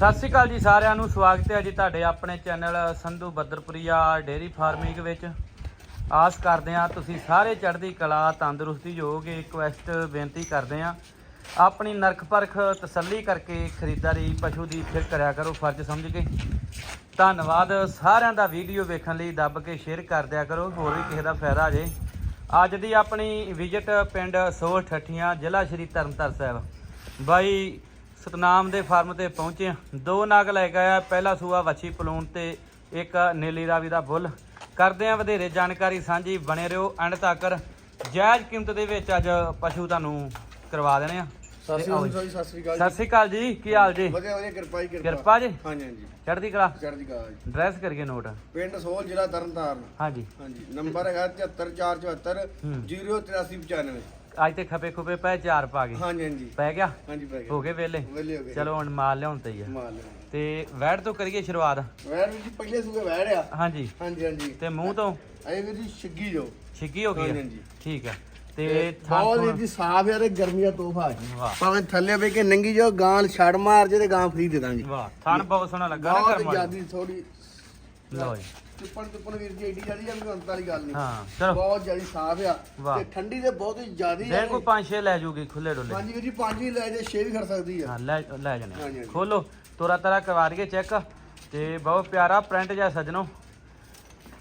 ਸਤਿ ਸ਼੍ਰੀ ਅਕਾਲ ਜੀ ਸਾਰਿਆਂ ਨੂੰ, ਸਵਾਗਤ ਹੈ ਜੀ ਤੁਹਾਡੇ ਆਪਣੇ channel Sandhu Badarpuria dairy farming ਵਿੱਚ। ਆਸ ਕਰਦੇ ਹਾਂ ਤੁਸੀਂ ਸਾਰੇ ਚੜ੍ਹਦੀ ਕਲਾ, ਤੰਦਰੁਸਤੀ ਹੋਗੇ ਰਿਕਵੈਸਟ ਬੇਨਤੀ ਕਰਦੇ ਹਾਂ। ਆਪਣੀ ਨਰਖ ਪਰਖ ਤਸੱਲੀ ਕਰਕੇ ਖਰੀਦਦਾਰੀ, ਪਸ਼ੂ ਦੀ ਫਿਰ ਕਰਿਆ ਕਰੋ, ਫਰਜ਼ ਸਮਝ ਕੇ। ਧੰਨਵਾਦ, ਸਾਰਿਆਂ ਦਾ ਵੀਡੀਓ ਵੇਖਣ ਲਈ ਦੱਬ ਕੇ ਸ਼ੇਅਰ ਕਰ ਦਿਆ ਕਰੋ, ਹੋਰ ਵੀ ਕਿਸੇ ਦਾ ਫਾਇਦਾ ਆ ਜੇ। ਅੱਜ ਦੀ ਆਪਣੀ ਵਿਜ਼ਿਟ ਪਿੰਡ ਸੋਲ ਠੱਠੀਆਂ, ਜ਼ਿਲ੍ਹਾ ਸ਼੍ਰੀ ਤਰਨਤਾਰਨ ਸਾਹਿਬ। ਬਾਈ ਸਤਨਾਮ ਦੇ ਫਾਰਮ ਤੇ ਪਹੁੰਚੇ। ਦੋ ਨਗ ਲੈ ਕੇ ਆਇਆ। ਪਹਿਲਾ ਸੂਆ ਵੱਛੀ ਪਲੂਣ ਤੇ ਇੱਕ ਨੀਲੀ ਰਾਵੀ ਦਾ ਬੁੱਲ ਕਰਦੇ ਆ ਵਧੇਰੇ ਜਾਣਕਾਰੀ ਸਾਂਝੀ। ਬਣੇ ਰਹੋ ਐਂਡ ਤੱਕ। ਜਾਇਜ਼ ਕੀਮਤ ਦੇ ਵਿੱਚ ਅੱਜ ਪਸ਼ੂ ਤੁਹਾਨੂੰ ਕਰਵਾ ਦੇਣੇ ਆ। ਸਤਿ ਸ਼੍ਰੀ ਅਕਾਲ ਜੀ। ਸਤਿ ਸ਼੍ਰੀ ਅਕਾਲ ਸਤਿ ਸ਼੍ਰੀ ਅਕਾਲ ਜੀ। ਕੀ ਹਾਲ ਜੀ? ਵਧੀਆ ਵਧੀਆ ਕਿਰਪਾ ਜੀ ਕਿਰਪਾ। ਜੀ। ਹਾਂਜੀ ਹਾਂਜੀ। ਚੜ੍ਹਦੀ ਕਲਾ। ਚੜ੍ਹਦੀ ਕਲਾ ਜੀ। ਡਰੈਸ ਕਰੀਏ ਨੋਟ ਪਿੰਡ ਸੋਲ ਜ਼ਿਲ੍ਹਾ ਤਰਨਤਾਰਨ। ਹਾਂਜੀ। ਹਾਂਜੀ। ਨੰਬਰ ਹੈਗਾ 74474 ਹੂੰ। 08395 ਅੱਜ ਤੇ ਖਪੇ ਖੁਪੇ ਪੈ ਚਾਰ ਪਾ ਗਏ। ਹਾਂਜੀ ਹਾਂਜੀ। ਪੈ ਗਿਆ? ਹਾਂਜੀ ਪੈ ਗਿਆ। ਹੋ ਗਏ ਵੇਲੇ ਵੇਲੇ ਹੋ ਗਏ। ਚਲੋ ਹੁਣ ਮਾਲ ਲਿਆਉਣ ਤੇ ਹੀ ਆ। ਮਾਲ ਤੇ ਵੈੜ ਤੋਂ ਕਰੀਏ ਸ਼ੁਰੂਆਤ? ਵੈਰ ਵੀ ਜੀ ਪਹਿਲੇ ਸੂਏ ਵੈਰ ਆ। ਹਾਂਜੀ। ਹਾਂਜੀ ਹਾਂਜੀ। ਤੇ ਮੂੰਹ ਤੋਂ? ਇਹ ਵੀ ਜੀ ਛਿੱਗੀ ਜੋ। ਛਿੱਕੀ ਹੋ ਗਈ ਹਾਂਜੀ ਆ? ਹਾਂਜੀ ਠੀਕ ਆ। ਤੇ ਥਾਂ ਬਹੁਤ ਜੀ ਸਾਫ਼ ਤੇ ਗਰਮੀਆਂ ਤੋਹਫਾ ਹੈ ਵਾਹ। ਭਾਵੇਂ ਥੱਲੇ ਵੇ ਕੇ ਨੰਗੀ ਜੋ ਗਾਂ ਛੜ ਮਾਰ ਜੇ ਤੇ ਗਾਂ ਫਰੀ ਦੇ ਦਾਂਗੇ। ਵਾਹ ਥਣ ਬਹੁਤ ਸੋਹਣਾ ਲੱਗਾ ਨਾ ਬਹੁਤ ਕਰਮ ਜਿਆਦੀ ਥੋੜੀ ਲਓ ਜੀ। ਟਿੱਪਣ ਟਿੱਪਣ ਵੀਰ ਜੀ ਏਡੀ ਜਿਆਦੀ ਆ ਕੋਈ ਅੰਤ ਵਾਲੀ ਗੱਲ ਨਹੀਂ। ਹਾਂ ਚਲੋ। ਬਹੁਤ ਜਿਆਦੀ ਸਾਫ਼ ਆ। ਵਾਹ। ਤੇ ਠੰਡੀ ਤੇ ਬਹੁਤ ਹੀ ਜਿਆਦੀ ਦੇ ਕੋਈ ਪੰਜ ਛੇ ਲੈ ਜੂਗੀ ਖੁੱਲੇ ਡੁੱਲੇ। ਹਾਂਜੀ ਵੀਰ ਜੀ ਪੰਜ ਵੀ ਲੈ ਜੇ ਛੇ ਵੀ ਖੜ ਸਕਦੀ ਆ। ਹਾਂ ਲੈ ਲੈ ਹਾਂਜੀ, ਜਾਣੇ ਹਾਂਜੀ। ਖੋਲੋ ਤੋਰਾ ਤਰਾ ਕਰਵਾ ਦਈਏ ਚੈੱਕ। ਤੇ ਬਹੁਤ ਪਿਆਰਾ ਪ੍ਰਿੰਟ ਜਿਹਾ ਸਜਣੋ।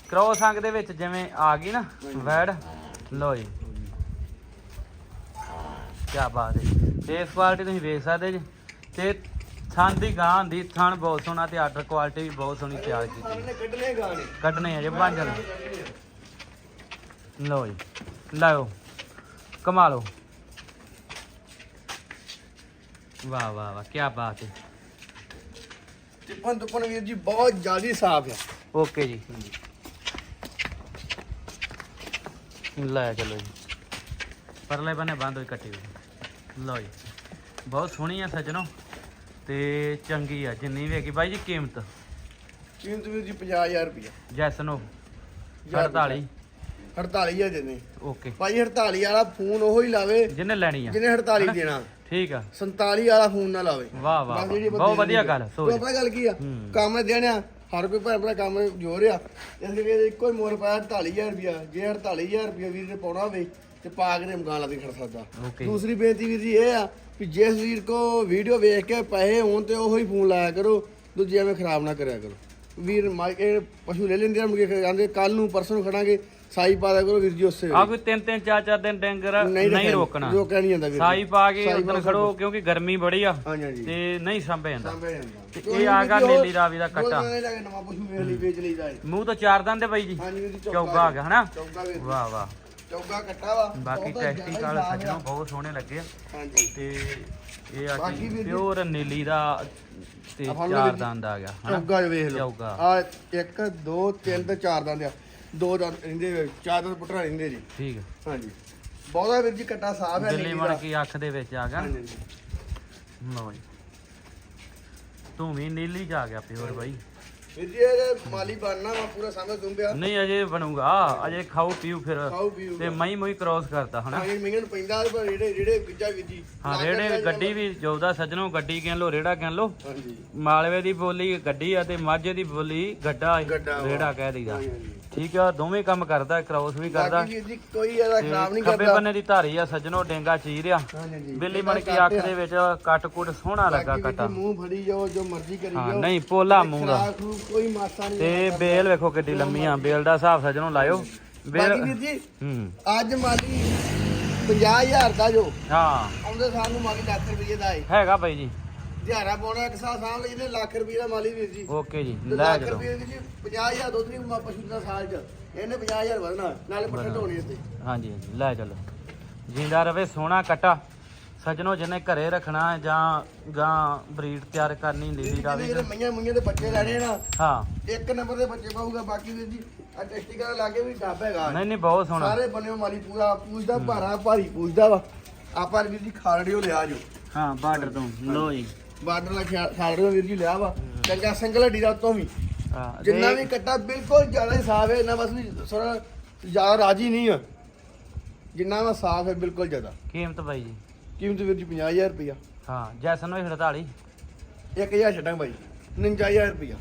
ਕ੍ਰੋਸ ਅੰਗ ਦੇ ਵਿੱਚ ਜਿਵੇਂ ਆ ਗਈ ਨਾ ਵੈੜ। ਲਓ ਜੀ। ਕੀ ਬਾਤ ਹੈ। ਫੇਸ ਕੁਆਲਿਟੀ ਤੁਸੀਂ ਵੇਖ ਸਕਦੇ ਜੀ। ਤੇ ਥਣ ਦੀ ਗਾਂ ਦੀ ਥਣ ਬਹੁਤ ਸੋਹਣਾ ਤੇ ਆਰਡਰ ਕੁਆਲਿਟੀ ਵੀ ਬਹੁਤ ਸੋਹਣੀ ਤਿਆਰ ਕੀਤੀ। ਕੱਢਨੇ ਗਾਂ ਨੇ ਕੱਢਣੇ ਆ ਜੇ ਬਣ ਜਾਣ ਲਓ ਜੀ ਲਾਓ ਕਮਾ ਲਓ ਵਾਹ ਵਾਹ ਵਾਹ ਕੀ ਬਾਤ ਹੈ। ਟਿੱਪਣ ਟੁੱਪਣ ਵੀਰ ਜੀ ਬਹੁਤ ਜਿਆਦੀ ਸਾਫ਼ ਆ। ਓਕੇ ਜੀ। ਲੈ ਚਲੋ ਜੀ। ਪਰਲੇ ਬੰਨੇ ਬੰਦ ਹੋਈ ਕੱਟੀ ਹੋਈ। ਲਓ ਜੀ ਬਹੁਤ ਸੋਹਣੀ ਆ ਸੱਜਣੋ। ਤੇ ਚੰਗੀ ਆ ਜਿੰਨੀ ਵੀ ਹੈਗੀ। ਬਾਈ ਜੀ ਕੀਮਤ? ਕੀਮਤ ਵੀਰ ਜੀ 50000 ਰੁਪਇਆ ਜੈਸਨੋ 48 48000 ਦੇਣੇ। ਓਕੇ। ਭਾਈ 48 ਵਾਲਾ ਫੋਨ ਉਹੋ ਹੀ ਲਾਵੇ ਜਿਹਨੇ ਲੈਣੀ ਆ। ਜਿਹਨੇ 48 ਦੇਣਾ। ਠੀਕ ਆ। 47 ਵਾਲਾ ਫੋਨ ਨਾ ਲਾਵੇ। ਵਾਹ ਵਾਹ। ਬਹੁਤ ਵਧੀਆ ਗੱਲ। ਸੋਚ। ਪਤਾ ਗੱਲ ਕੀ ਆ। ਕੰਮ ਦੇਣਿਆ ਹਰ ਕੋਈ ਭੈਣ ਭਰਾ ਕੰਮ ਜੋਰ ਆ। ਇਸ ਕਰਕੇ ਇੱਕੋ ਹੀ ਮੋਰ ਪਾਇਆ 48000 ਰੁਪਇਆ ਜੇ 48000 ਰੁਪਇਆ ਵੀਰ ਨੇ ਪਾਉਣਾ ਹੋਵੇ ਤੇ ਪਾ ਕੇ ਨੇ ਮਕਾਨ ਲਾ ਕੇ ਖੜ ਸਕਦਾ। ਦੂਸਰੀ ਬੇਨਤੀ ਵੀਰ ਜੀ ਇਹ ਆ ਕਿ ਜਿਸ ਵੀਰ ਕੋ ਵੀਡੀਓ ਵੇਖ ਕੇ ਪੈਸੇ ਹੋਣ ਤੇ ਉਹੋ ਹੀ ਫੋਨ ਲਾਇਆ ਕਰੋ ਦੂਜੇ ਐਵੇਂ ਖਰਾਬ ਨਾ ਕਰਿਆ ਕਰੋ। ਵੀਰ ਮਾਈ ਇਹ ਪਸ਼ੂ ਲੈ ਲੈਂਦੇ ਆ ਮੁਕੇ ਜਾਂਦੇ ਕੱਲ ਨੂੰ ਪਰਸੋਂ ਨੂੰ ਖੜਾਂਗੇ ਸਾਈ ਪਾ ਦਿਆ ਕਰੋ ਵੀਰ ਜੀ ਉਸੇ ਆ ਕੋਈ ਤਿੰਨ ਤਿੰਨ ਚਾਰ ਚਾਰ ਦਿਨ ਡੰਗਰ ਨਹੀਂ ਰੱਖਿਆ- ਰੋਕਣਾ। ਰੋਕਿਆ ਨਹੀਂ ਜਾਂਦਾ ਵੀਰ ਜੀ। ਸਾਈ ਪਾ ਕੇ ਸਾਈ ਉਦੋਂ ਖੜੋ ਕਿਉਂਕਿ ਗਰਮੀ ਬੜੀ ਆ ਹਾਂਜੀ ਹਾਂਜੀ। ਤੇ ਨਹੀਂ ਸੰਭੇ ਜਾਂਦਾ। ਸਾਂਭਿਆ ਜਾਂਦਾ। ਤੇ ਕੋਈ ਇਹ ਆ ਗਿਆ ਨੀਲੀ ਰਾਵੀ ਦਾ ਕੱਟਾ ਦੇ ਲੈ ਕੇ ਨਵਾਂ ਪਸ਼ੂ ਵੇਚ ਲਈ ਵੇਚ ਲਈਦਾ ਹੈ ਮੂੰਹ ਤੋਂ ਚਾਰ ਦੰਦ ਦੇ ਬਾਈ ਜੀ। ਹਾਂਜੀ ਵੀਰ ਜੀ ਚੌਗਾ ਆ ਗਿਆ ਹਨਾ। ਵਾਹ ਵਾਹ। ਚੌਗਾ ਕੱਟਾ ਵਾ ਬਾਕੀ ਬਹੁਤ ਜ਼ਿਆਦਾ ਸਾਫ਼ ਸੱਜਣੋ ਆ। ਬਹੁਤ ਸੋਹਣੇ ਲੱਗੇ ਆ। ਹਾਂਜੀ। ਤੇ ਇਹ ਆ ਬਾਕੀ ਕਿ ਵੀਰ ਜੀ- ਪਿਓਰ ਨੀਲੀ ਦਾ ਤੇ ਆ ਫੜ ਲਓ ਚਾਰ ਜੀ। ਦੰਦ ਆ ਗਿਆ ਹਨਾ? ਚੌਗਾ ਵੇਖ ਲਓ। ਚੌਗਾ। ਆ 1 2 3 ਤੇ 4 ਦੰਦ ਆ। ਦੋ ਦੰਦ ਰਹਿੰਦੇ ਵੇ, ਚਾਰ ਦੰਦ ਪੁੱਟਰਾ ਰਹਿੰਦੇ ਜੀ। ਠੀਕ ਹੈ ਹਾਂਜੀ। ਬਹੁਤਾ ਵੀਰ ਜੀ ਕੱਟਾ ਸਾਫ਼ ਹੈ ਦਿੱਲੀ ਦਾ। ਕੇ ਅੱਖ ਦੇ ਵਿੱਚ ਆ ਗਿਆ। ਹਾਂਜੀ, ਹਾਂਜੀ। ਲਓ ਜੀ। ਤੂੰ ਵੀ ਨੀਲੀ ਚ ਆ ਗਿਆ ਪਿਓਰ ਬਾਈ। ਵੀਰ ਜੀ ਇਹ ਮਾਲੀ ਬਣਨਾ ਵਾ ਪੂਰਾ ਸਾਹਮਣੇ ਦੁੰਬਿਆ ਨਹੀਂ ਅਜੇ ਬਣੂਗਾ। ਅਜੇ ਖਾਓ ਪੀਓ ਫਿਰ। ਤੇ ਮਈ ਮੋਈ ਕ੍ਰੋਸ ਕਰਦਾ ਹਨਾ? ਹਾਂ ਇਹ ਮਹੀਨੇ ਨੂੰ ਪੈਂਦਾ ਪਰ ਜਿਹੜੇ ਜਿਹੜੇ ਗਿੱਜਾ ਵੀਰ ਜੀ ਹਾਂ ਨਾ ਰੇੜੇ ਗੱਡੀ ਵੀ ਜੋਦਾ ਸੱਜਣੋ ਗੱਡੀ ਕਹਿ ਲੋ ਰੇੜਾ ਕਹਿ ਲੋ ਹਾਂਜੀ। ਮਾਲਵੇ ਦੀ ਬੋਲੀ ਗੱਡੀ ਆ ਤੇ ਮਾਝੇ ਦੀ ਬੋਲੀ ਗੱਡਾ ਗੱਡਾ ਵਾ। ਰੇੜਾ ਕਹਿ ਦਈਦਾ। ਹਾਂਜੀ। ਠੀਕ ਆ ਦੋਵੇਂ ਕੰਮ ਕਰਦਾ ਕ੍ਰੋਸ ਵੀ ਕਰਦਾ। ਬਾਕੀ ਵੀਰ ਜੀ ਕੋਈ ਇਹਦਾ ਖਰਾਬ ਨਹੀਂ ਖੱਬੇ ਕਰਦਾ। ਬੰਨੇ ਦੀ ਧਾਰੀ ਆ ਸੱਜਣੋ ਡੇਂਗਾ ਚੀਰ ਆ। ਹਾਂਜੀ ਬਿੱਲੀ ਬਣ ਕੇ ਅੱਖ ਦੇ ਵਿੱਚ ਕੱਟ ਕੁੱਟ ਸੋਹਣਾ ਲੱਗਾ ਬਾਕੀ ਵੀਰ ਕਟਾ। ਮੂੰਹ ਫੜੀ ਜਾਓ ਜੋ ਮਰਜ਼ੀ ਕਰੀ ਹਾਂ ਜਾਓ। ਨਹੀਂ ਪੋਲਾ ਮੂੰਹ ਦਾ ਖਰਾਬ ਖਰੂਬ ਕੋਈ ਮਾਸਾ ਨਹੀਂ ਤੇ ਬੇਲ ਵੇਖੋ ਕਿੱਡੀ ਲੰਮੀ ਆ ਬੇਲ ਦਾ ਹਿਸਾਬ ਸੱਜਣੋ ਲਾਇਓ। ਬਾਕੀ ਬੇਲ ਜੀ ਹੂੰ। ਅੱਜ ਮਾਲੀ 50000 ਦਾ ਜੋ। ਹਾਂ। ਆਉਂਦੇ ਸਾਲ ਨੂੰ ਮਾਲੀ ਲੱਖ ਰੁਪਏ ਦਾ ਹੈ ਹੈਗਾ ਬਾਈ ਜੀ। ਦਿਹਾੜਾ ਪਾਉਣਾ ਇੱਕ ਸਾਲ ਸਾਂਭ ਲਈ ਇਹਨੇ ਲੱਖ ਰੁਪਏ ਦਾ ਮਾਲੀ ਵੀਰ ਜੀ। ਓਕੇ ਜੀ ਤੇ ਲੈ ਲੱਖ ਚਲੋ ਰੁਪਏ ਵਿੱਚ 50000 ਦੁੱਧ ਨਹੀਂ ਮਾ ਪਸ਼ੂ ਦਾ ਸਾਲ ਚ। ਇਹਨੇ 50000 ਵਧਣਾ ਨਾਲੇ ਪੱਠੇ ਢੋਣੇ ਉੱਤੇ ਹਾਂਜੀ ਹਾਂਜੀ ਲੈ ਚਲੋ। ਜਿੰਦਾ ਰਵੇ ਸੋਹਣਾ ਕਟਾ। ਸੱਜਣੋ ਜਿਹਨੇ ਘਰੇ ਰੱਖਣਾ ਹੈ ਜਾਂ ਗਾਂ ਬਰੀਡ ਤਿਆਰ ਕਰਨੀ ਲੀਲੀ ਦਾ ਵੀ ਜਿਹੜੇ ਮਈਆਂ ਮੁਈਆਂ ਦੇ ਬੱਚੇ ਲੈਣੇ ਨਾ ਹਾਂ। ਇੱਕ ਨੰਬਰ ਦੇ ਬੱਚੇ ਪਾਊਗਾ ਬਾਕੀ ਵੀਰ ਜੀ ਆ ਟੈਸਟੀਕਲ ਲਾਗੇ ਵੀ ਡੱਬ ਹੈਗਾ। ਨਹੀਂ ਨਹੀਂ ਬਹੁਤ ਸੋਹਣਾ। ਸਾਰੇ ਬੰਨਿਓ ਮਾਲੀ ਪੂਰਾ ਪੂਜਦਾ ਭਾਰਾ ਭਾਰੀ ਪੂਜਦਾ ਵਾ। ਆਪਾਂ ਵੀਰ ਜੀ ਖਾਲੜਿਓ ਲਿਆ ਜੋ। ਹਾਂ ਬਾਰਡਰ ਤੋਂ। ਲੋ ਜੀ। ਬਾਰਡਰ ਦਾ ਖਾਲੜਿਓ ਵੀਰ ਜੀ ਲਿਆ ਵਾ। ਚੰਗਾ ਸਿੰਗਲ ਹੱਡੀ ਦਾ ਤੋਂ ਵੀ। ਹਾਂ, ਜਿੰਨਾ ਵੀ ਕੱਟਾ ਬਿਲਕੁਲ ਜ਼ਿਆਦਾ ਸਾਫ਼ ਹੈ ਇਹਨਾਂ ਬਸ ਥੋੜਾ ਜ਼ਿਆਦਾ ਰਾਜੀ ਨਹੀਂ ਆ। ਜਿੰਨਾ ਵਾ ਸਾਫ਼ ਹੈ ਬਿਲਕੁਲ ਜ਼ਿਆਦਾ। ਕੀਮਤ ਬਾਈ ਜੀ। ਕੀਮਤ ਵੀਰ ਜੀ 50000 ਰੁਪਇਆ ਹਾਂ ਜੈਸਨ ਵੀ 48 1000 ਛੱਡਾਂ ਬਾਈ। 59000 ਰੁਪਇਆ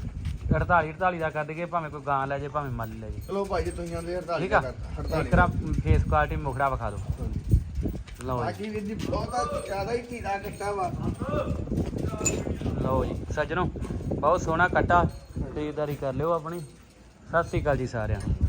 48 48 ਦਾ ਕੱਢ ਕੇ ਭਾਵੇਂ ਕੋਈ ਗਾਂ ਲੈ ਜੇ ਭਾਵੇਂ ਮੱਲ ਲੈ ਜੇ। ਚਲੋ ਭਾਈ ਜੀ ਤੁਸੀਂ ਆਂਦੇ 48 ਠੀਕ ਆ? ਦਾ ਇੱਕ 48 ਤਰ੍ਹਾਂ ਫੇਸ ਕੁਆਲਿਟੀ ਮੁਖੜਾ ਵਿਖਾ ਦਿਓ। ਲਓ ਜੀ। ਬਾਕੀ ਵੀਰ ਜੀ ਬਹੁਤਾ ਜ਼ਿਆਦਾ ਹੀ ਧੀਰਾ ਕੱਟਾ ਵਾ। ਲਓ ਜੀ ਸੱਜਣੋ ਬਹੁਤ ਸੋਹਣਾ ਕੱਟਾ। ਖਰੀਦਦਾਰੀ ਕਰ ਲਿਓ ਆਪਣੀ। ਸਤਿ ਸ੍ਰੀ ਅਕਾਲ ਜੀ ਸਾਰਿਆਂ ਨੂੰ।